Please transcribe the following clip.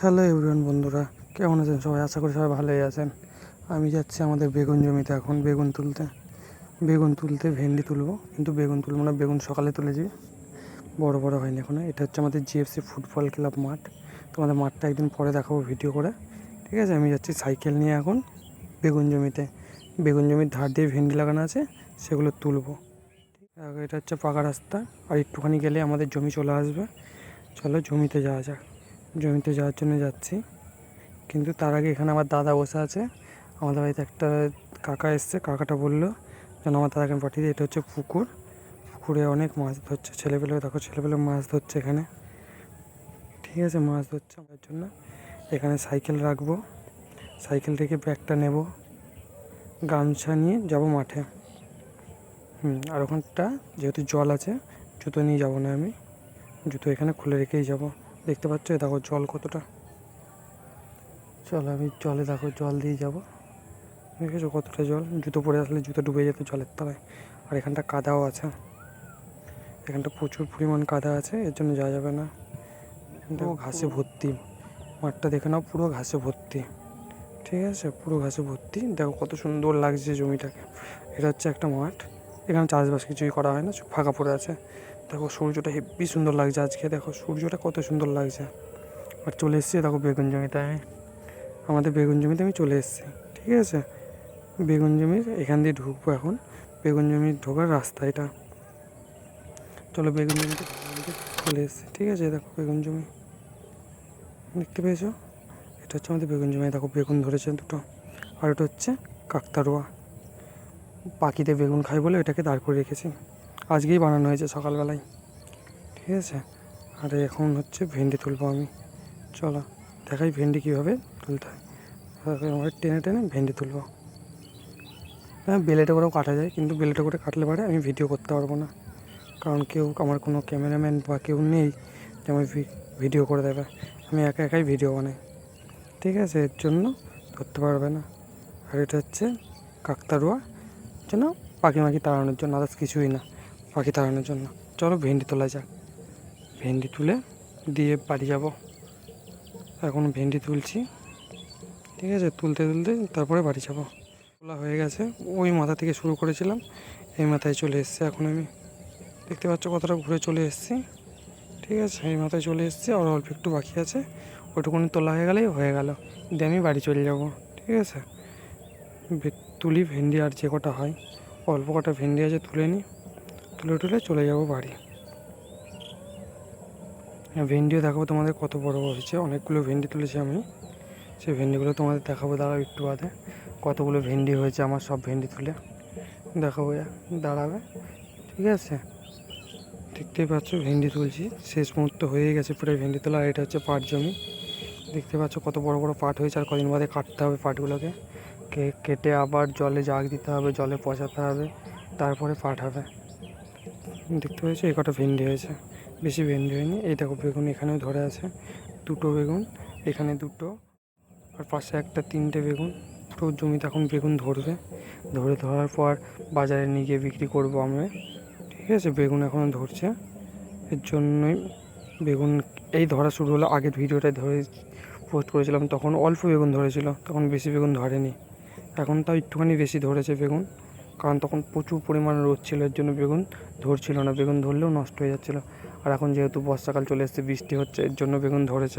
Hello everyone বন্ধুরা, কেমন আছেন সবাই? আশা করি সবাই ভালোই আছেন। আমি যাচ্ছি আমাদের বেগুন জমিতে এখন, বেগুন তুলতে। বেগুন তুলতে ভেন্ডি তুলবো, কিন্তু বেগুন তুলবো না, বেগুন সকালে তুলেছি। বড় বড় হয়নি এখন। এটা হচ্ছে আমাদের জিএফসি ফুটবল ক্লাব মাঠ। তোমাদের মাঠটা একদিন পরে দেখাবো ভিডিও করে। ঠিক আছে? আমি যাচ্ছি সাইকেল নিয়ে এখন বেগুন জমিতে। বেগুন জমির ধার দিয়ে ভেন্ডি লাগানো আছে, সেগুলো তুলবো। এটা হচ্ছে পাকা রাস্তা, আর একটুখানি গেলে আমাদের জমি চলে আসবে। চলো জমিতে যাওয়া যাক। জমিতে যাওয়ার জন্য যাচ্ছি। কিন্তু তার আগে এখানে আমার দাদা বসে আছে। আমাদের বাড়িতে একটা কাকা এসছে। কাকাটা বলল যেন আমার দাদাকে পাঠিয়ে দিই। এটা হচ্ছে পুকুর। পুকুরে অনেক মাছ ধরছে। ছেলেপেলে, দেখো ছেলেপেলে মাছ ধরছে এখানে। ঠিক আছে, মাছ ধরছে আমার জন্য। এখানে সাইকেল রাখব। সাইকেল থেকে ব্যাগটা নেব। গামছা নিয়ে যাব মাঠে। হুম, আর ওখানটা যেহেতু জল আছে, জুতো নিয়ে যাব না আমি। জুতো এখানে খুলে রেখেই যাব। দেখতে পাচ্ছ? দেখো জল কতটা। চল আমি জলে দেখো জল দিয়ে যাব। দেখেছ কতটা জল? জুতো পরে আসলে জুতো ডুবে যেত জলের তলায়। আর এখানটা কাদাও আছে। এখানটা প্রচুর পরিমাণ কাদা আছে এর জন্য যাওয়া যাবে না। দেখো ঘাসে ভর্তি। মাঠটা দেখে নাও পুরো ঘাসে ভর্তি। ঠিক আছে? পুরো ঘাসে ভর্তি। দেখো কত সুন্দর লাগছে জমিটাকে। এটা হচ্ছে একটা মাঠ। এখানে চাষবাস কিছুই করা হয় না ফাঁকা পড়ে আছে। দেখো সূর্যটা হেব্বি সুন্দর লাগছে আজকে, দেখো সূর্যটা কত সুন্দর লাগছে। আর চলে এসেছি দেখো বেগুন জমিতে আমি। আমাদের বেগুন জমিতে আমি চলে এসেছি, ঠিক আছে? বেগুন জমির এখান দিয়ে ঢুকবো এখন। বেগুন জমির ঢোকার রাস্তা এটা। চলো বেগুন জমিতে চলে এসেছি, ঠিক আছে? দেখো বেগুন জমি। দেখতে পেয়েছ? এটা হচ্ছে আমাদের বেগুন জমি, দেখো বেগুন ধরেছে দুটো। আর এটা হচ্ছে কাকতারোয়া পাখিতে বেগুন খাই বলে এটাকে দাঁড় করে রেখেছি। আজকেই বানানো হয়েছে সকালবেলায়। ঠিক আছে? আর এখন হচ্ছে ভেন্ডি তুলবো আমি। চলো, দেখাই ভেন্ডি কীভাবে তুলতে হয়। টেনে টেনে ভেন্ডি তুলবো। হ্যাঁ বেলেটে করেও কাটা যায়, কিন্তু বেলেটে করে কাটলে পারে, আমি ভিডিও করতে পারব না। কারণ কেউ, আমার কোনো ক্যামেরাম্যান বা কেউ নেই যে আমার ভিডিও করে দেবে। আমি একা একাই ভিডিও বানাই। ঠিক আছে, এর জন্য করতে পারবে না। আর এটা হচ্ছে কাকতারুয়া যেন পাখি মাখি তাড়ানোর জন্য আদার্স কিছুই না। পাখি তাড়ানোর জন্য। চলো ভেন্ডি তোলা যাক। ভেন্ডি তুলে দিয়ে বাড়ি যাব। এখন ভেন্ডি তুলছি। ঠিক আছে, তুলতে তুলতে তারপরে বাড়ি যাব। তোলা হয়ে গেছে। ওই মাথা থেকে শুরু করেছিলাম। এই মাথায় চলে এসছে এখন আমি। দেখতে পাচ্ছ কতটা ঘুরে চলে এসেছি। ঠিক আছে, এই মাথায় চলে এসেছি। আর অল্প একটু বাকি আছে। ওইটুকুনি তোলা হয়ে গেলেই হয়ে গেল। দিয়ে আমি বাড়ি চলে যাব। ঠিক আছে? তুলি ভেন্ডি আর যে কটা হয়। অল্প কটা ভেন্ডি আছে তুলে নিই তুলে টুলে চলে যাব বাড়ি। হ্যাঁ, ভেন্ডিও দেখাবো তোমাদের কত বড় হয়েছে। অনেকগুলো ভেন্ডি তুলেছি আমি। সেই ভেন্ডিগুলো তোমাদের দেখাবো দাঁড়াও একটু বাদে। কতগুলো ভেন্ডি হয়েছে আমার সব ভেন্ডি তুলে। দেখাবো দাঁড়াবে। ঠিক আছে? দেখতেই পাচ্ছ ভেন্ডি তুলছি। শেষ মুহূর্ত হয়ে গেছে প্রায় ভেন্ডি তোলা আর এটা হচ্ছে পাট জমি। দেখতে পাচ্ছ কত বড় বড় পাট হয়েছে আর কদিন বাদে কাটতে হবে পাটগুলোকে। কেটে আবার জলে জাগ দিতে হবে জলে পচাতে হবে তারপরে পাট হবে। দেখতে পেয়েছ এই কটা ভেন্ডি হয়েছে। বেশি ভেন্ডি হয়নি। এই দেখো বেগুন এখানেও ধরে আছে। দুটো বেগুন, এখানে দুটো। আর পাশে একটা তিনটে বেগুন। পুরো জমিতে এখন বেগুন ধরবে। ধরে ধরার পর বাজারে নিয়ে গিয়ে বিক্রি করব আমরা। ঠিক আছে, বেগুন এখনও ধরছে। এর জন্যই বেগুন এই ধরা শুরু হলো। আগের ভিডিওটা ধরে পোস্ট করেছিলাম, তখন অল্প বেগুন ধরেছিল। তখন বেশি বেগুন ধরেনি। এখন তাও একটুখানি বেশি ধরেছে বেগুন। কারণ তখন প্রচুর পরিমাণ রোদ ছিল, এর জন্য বেগুন ধরছিল না, বেগুন ধরলেও নষ্ট হয়ে যাচ্ছিল। আর এখন যেহেতু বর্ষাকাল চলে এসছে, বৃষ্টি হচ্ছে, এর জন্য বেগুন ধরেছে